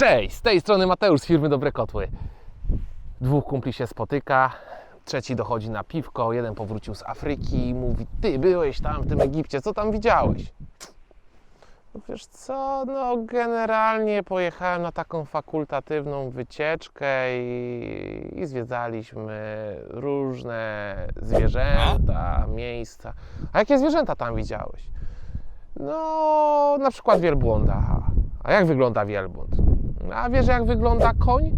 Cześć, z tej strony Mateusz z firmy Dobre Kotły. Dwóch kumpli się spotyka, trzeci dochodzi na piwko, jeden powrócił z Afryki i mówi, ty byłeś tam w tym Egipcie, co tam widziałeś? No wiesz co, no generalnie pojechałem na taką fakultatywną wycieczkę i, i zwiedzaliśmy różne zwierzęta, miejsca. A jakie zwierzęta tam widziałeś? No, na przykład wielbłąda. A jak wygląda wielbłąd? A wiesz, jak wygląda koń?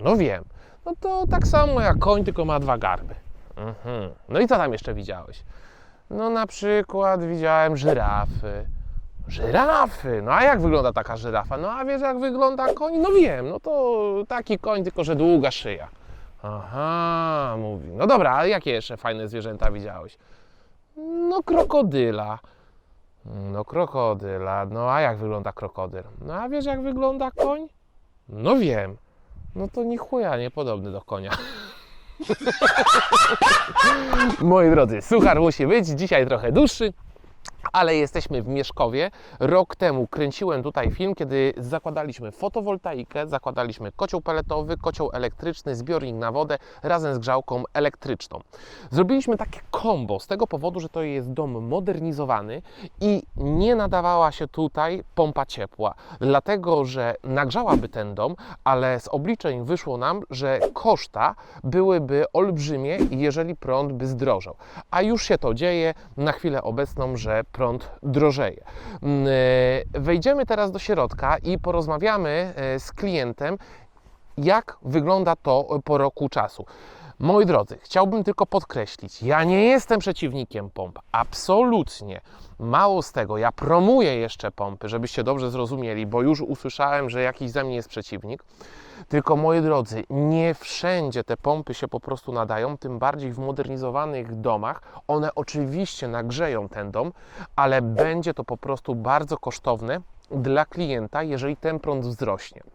No wiem. No to tak samo jak koń, tylko ma dwa garby. Mhm. No i co tam jeszcze widziałeś? No na przykład widziałem żyrafy. Żyrafy? No a jak wygląda taka żyrafa? No a wiesz, jak wygląda koń? No wiem, no to taki koń, tylko że długa szyja. Aha, mówi. No dobra, a jakie jeszcze fajne zwierzęta widziałeś? No krokodyla. No krokodyla, no a jak wygląda krokodyl? No a wiesz jak wygląda koń? No wiem. No to ni chuja niepodobny do konia. Moi drodzy, suchar musi być, dzisiaj trochę dłuższy, ale jesteśmy w Mieszkowie. Rok temu kręciłem tutaj film, kiedy zakładaliśmy fotowoltaikę, zakładaliśmy kocioł peletowy, kocioł elektryczny, zbiornik na wodę razem z grzałką elektryczną. Zrobiliśmy takie kombo z tego powodu, że to jest dom modernizowany i nie nadawała się tutaj pompa ciepła, dlatego że nagrzałaby ten dom, ale z obliczeń wyszło nam, że koszta byłyby olbrzymie, jeżeli prąd by zdrożał. A już się to dzieje na chwilę obecną, że prąd drożeje. Mm, e, Wejdziemy teraz do środka i porozmawiamy e, z klientem, jak wygląda to po roku czasu. Moi drodzy, chciałbym tylko podkreślić, ja nie jestem przeciwnikiem pomp, absolutnie. Mało z tego, ja promuję jeszcze pompy, żebyście dobrze zrozumieli, bo już usłyszałem, że jakiś ze mnie jest przeciwnik. Tylko moi drodzy, nie wszędzie te pompy się po prostu nadają, tym bardziej w modernizowanych domach. One oczywiście nagrzeją ten dom, ale będzie to po prostu bardzo kosztowne dla klienta, jeżeli ten prąd wzrośnie.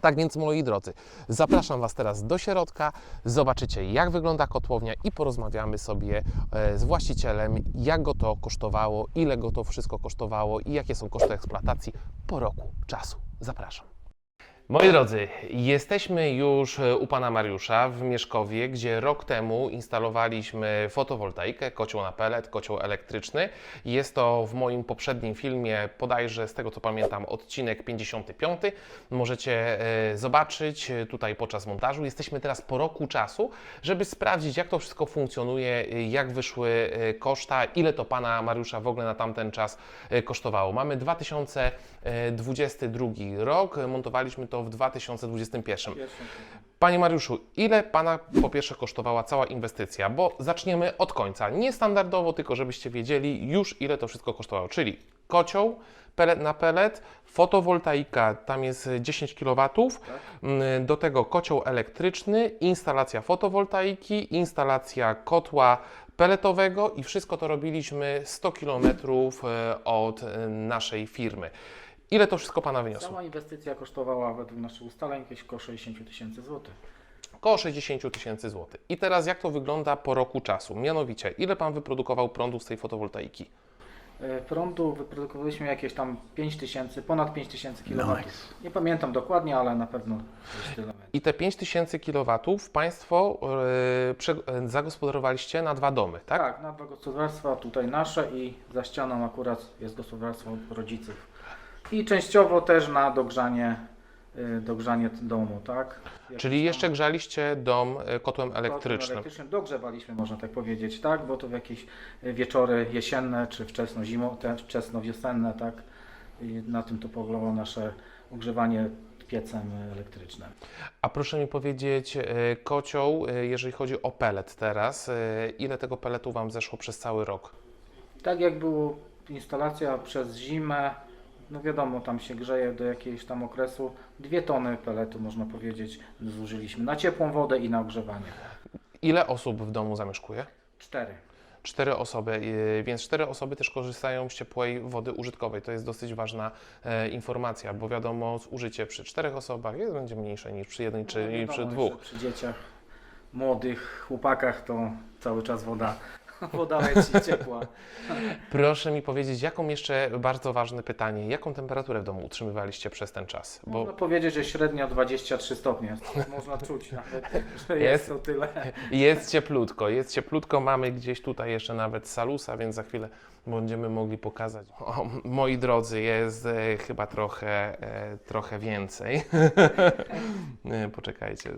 Tak więc, moi drodzy, zapraszam Was teraz do środka, zobaczycie jak wygląda kotłownia i porozmawiamy sobie e, z właścicielem, jak go to kosztowało, ile go to wszystko kosztowało i jakie są koszty eksploatacji po roku czasu. Zapraszam. Moi drodzy, jesteśmy już e, u pana Mariusza w Mieszkowie, gdzie rok temu instalowaliśmy fotowoltaikę, kocioł na pelet, kocioł elektryczny. Jest to w moim poprzednim filmie, bodajże z tego co pamiętam, odcinek 55. Możecie e, zobaczyć e, tutaj podczas montażu. Jesteśmy teraz po roku czasu, żeby sprawdzić, jak to wszystko funkcjonuje, jak wyszły koszta, ile to pana Mariusza w ogóle na tamten czas kosztowało. Mamy 2022 rok, montowaliśmy to w 2021. Panie Mariuszu, ile Pana po pierwsze kosztowała cała inwestycja? Bo zaczniemy od końca. Niestandardowo, tylko żebyście wiedzieli już ile to wszystko kosztowało. Czyli kocioł, pelet na pelet, fotowoltaika, tam jest 10 kW, mm, do tego kocioł elektryczny, instalacja fotowoltaiki, instalacja kotła peletowego i wszystko to robiliśmy 100 km od e, naszej firmy. Ile to wszystko Pana wyniosło? Sama inwestycja kosztowała według naszych ustaleń jakieś około 60 tysięcy złotych. Około 60 tysięcy złotych. I teraz jak to wygląda po roku czasu? Mianowicie, ile Pan wyprodukował prądu z tej fotowoltaiki? E, Prądu wyprodukowaliśmy jakieś tam 5 tysięcy, ponad 5 tysięcy kW. Nie pamiętam dokładnie, ale na pewno jest tyle. I te 5000 kW Państwo yy, zagospodarowaliście na dwa domy, tak? Tak, na dwa gospodarstwa, tutaj nasze i za ścianą akurat jest gospodarstwo rodziców. I częściowo też na dogrzanie, y, dogrzanie domu, tak? Jak Czyli jeszcze grzaliście dom yy, kotłem elektrycznym. elektrycznym dogrzewaliśmy, można tak powiedzieć, tak? Bo to w jakieś y, wieczory jesienne, czy wczesno zimo, te wczesno wiosenne, tak? I na tym to polegało nasze ogrzewanie piecem elektrycznym. A proszę mi powiedzieć, kocioł, jeżeli chodzi o pelet teraz, ile tego peletu Wam zeszło przez cały rok? Tak jak było instalacja przez zimę, no wiadomo, tam się grzeje do jakiegoś tam okresu, dwie tony peletu można powiedzieć zużyliśmy na ciepłą wodę i na ogrzewanie. Ile osób w domu zamieszkuje? Cztery. Cztery osoby, yy, więc cztery osoby też korzystają z ciepłej wody użytkowej. To jest dosyć ważna e, informacja, bo wiadomo, zużycie przy czterech osobach jest, będzie mniejsze niż przy jednej czy No, przy dwóch. Przy dzieciach, młodych chłopakach to cały czas woda. Woda leci ciepła. Proszę mi powiedzieć, jaką jeszcze bardzo ważne pytanie, jaką temperaturę w domu utrzymywaliście przez ten czas? Bo Można powiedzieć, że średnio 23 stopnie. Można czuć nawet, że Jest. jest to tyle. jest cieplutko, jest cieplutko, mamy gdzieś tutaj jeszcze nawet salusa, więc za chwilę będziemy mogli pokazać. O, moi drodzy, jest e, chyba trochę, e, trochę więcej. Nie, Poczekajcie,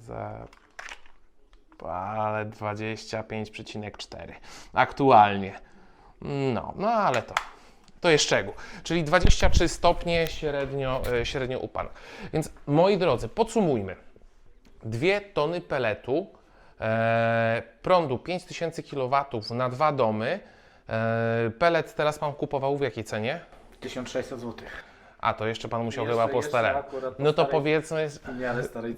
za... Ale 25,4 aktualnie. No, no ale to, to jest szczegół. Czyli 23 stopnie średnio, e, średnio upan. Więc moi drodzy, podsumujmy. Dwie tony peletu, e, prądu 5000 kW na dwa domy. E, pelet teraz Pan kupował w jakiej cenie? 1600 zł. A, to jeszcze Pan musiał Jeszcze- chyba po staremu. No to powiedzmy,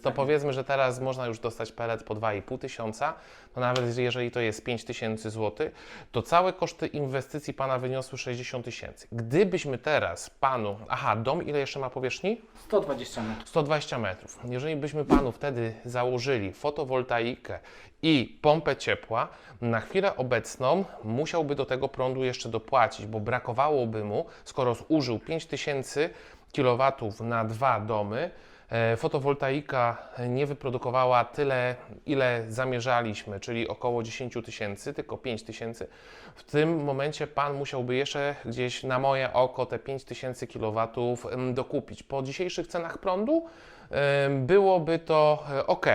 to powiedzmy, że teraz można już dostać pelet po 2,5 tysiąca, no nawet jeżeli to jest 5 tysięcy złotych, to całe koszty inwestycji Pana wyniosły 60 tysięcy. Gdybyśmy teraz Panu, aha, dom ile jeszcze ma powierzchni? 120 metrów. 120 metrów. Jeżeli byśmy Panu wtedy założyli fotowoltaikę i pompę ciepła, na chwilę obecną musiałby do tego prądu jeszcze dopłacić, bo brakowałoby mu, skoro zużył 5000 kW na dwa domy, e, fotowoltaika nie wyprodukowała tyle, ile zamierzaliśmy, czyli około 10 tysięcy, tylko 5 tysięcy. W tym momencie Pan musiałby jeszcze gdzieś na moje oko te 5000 kW em, dokupić. Po dzisiejszych cenach prądu byłoby to ok,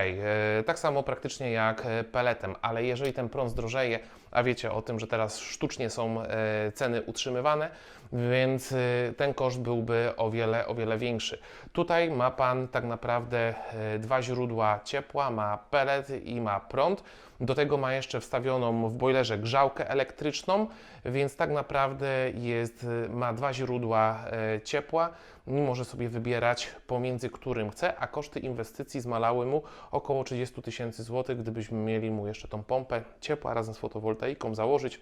tak samo praktycznie jak e, peletem, ale jeżeli ten prąd zdrożeje, a wiecie o tym, że teraz sztucznie są e, ceny utrzymywane, więc e, ten koszt byłby o wiele, o wiele większy. Tutaj ma Pan tak naprawdę e, dwa źródła ciepła, ma pelet i ma prąd. Do tego ma jeszcze wstawioną w boilerze grzałkę elektryczną, więc tak naprawdę jest, ma dwa źródła e, ciepła może sobie wybierać pomiędzy którym chce, a koszty inwestycji zmalały mu około 30 tysięcy złotych, gdybyśmy mieli mu jeszcze tą pompę ciepła razem z fotowoltaiką założyć.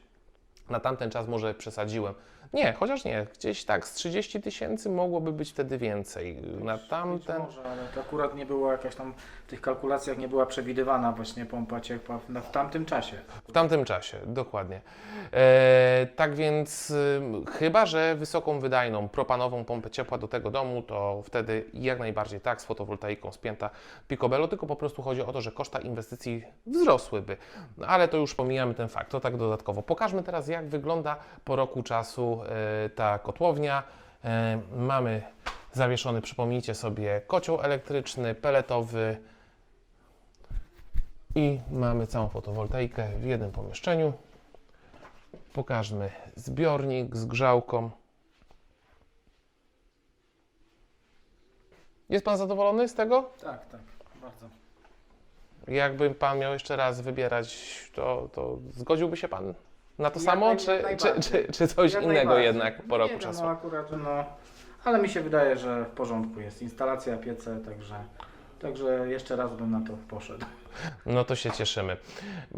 Na tamten czas może przesadziłem. Nie, chociaż nie, gdzieś tak z 30 tysięcy mogłoby być wtedy więcej. Na Być tamten. może, ale to akurat nie była jakaś tam w tych kalkulacjach nie była przewidywana właśnie pompa ciepła w, na- w tamtym czasie. W tamtym czasie, dokładnie. E, tak więc, ym, chyba że wysoką wydajną propanową pompę ciepła do tego domu, to wtedy jak najbardziej tak, z fotowoltaiką spięta Picobello, tylko po prostu chodzi o to, że koszta inwestycji wzrosłyby. No, ale to już pomijamy ten fakt, to tak dodatkowo. Pokażmy teraz, jak wygląda po roku czasu e, ta kotłownia. E, mamy zawieszony, przypomnijcie sobie, kocioł elektryczny, peletowy, i mamy całą fotowoltaikę w jednym pomieszczeniu. Pokażmy zbiornik z grzałką. Jest Pan zadowolony z tego? Tak, tak, bardzo. Jakby Pan miał jeszcze raz wybierać, to, to zgodziłby się Pan na to Jak samo, naj- czy, czy, najbardziej. czy, czy coś Jak innego najbardziej. jednak po roku nie czasu? No akurat, no, ale mi się wydaje, że w porządku jest instalacja, piece, także, także jeszcze raz bym na to poszedł. No to się cieszymy.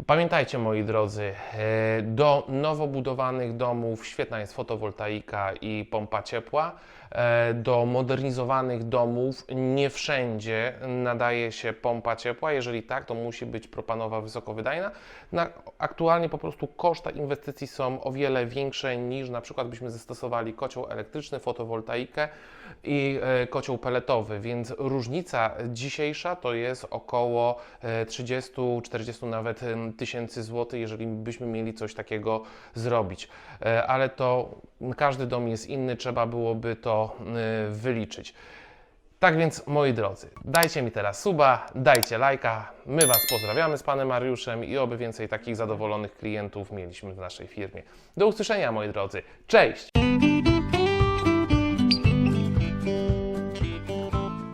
Pamiętajcie, moi drodzy, e, do nowo budowanych domów świetna jest fotowoltaika i pompa ciepła. E, Do modernizowanych domów nie wszędzie nadaje się pompa ciepła. Jeżeli tak, to musi być propanowa wysokowydajna. Na, aktualnie po prostu koszta inwestycji są o wiele większe niż na przykład byśmy zastosowali kocioł elektryczny, fotowoltaikę i e, kocioł peletowy, więc różnica dzisiejsza to jest około e, 30-40 nawet tysięcy złotych, jeżeli byśmy mieli coś takiego zrobić. E, Ale to każdy dom jest inny, trzeba byłoby to e, wyliczyć. Tak więc, moi drodzy, dajcie mi teraz suba, dajcie lajka. My Was pozdrawiamy z Panem Mariuszem i oby więcej takich zadowolonych klientów mieliśmy w naszej firmie. Do usłyszenia, moi drodzy. Cześć!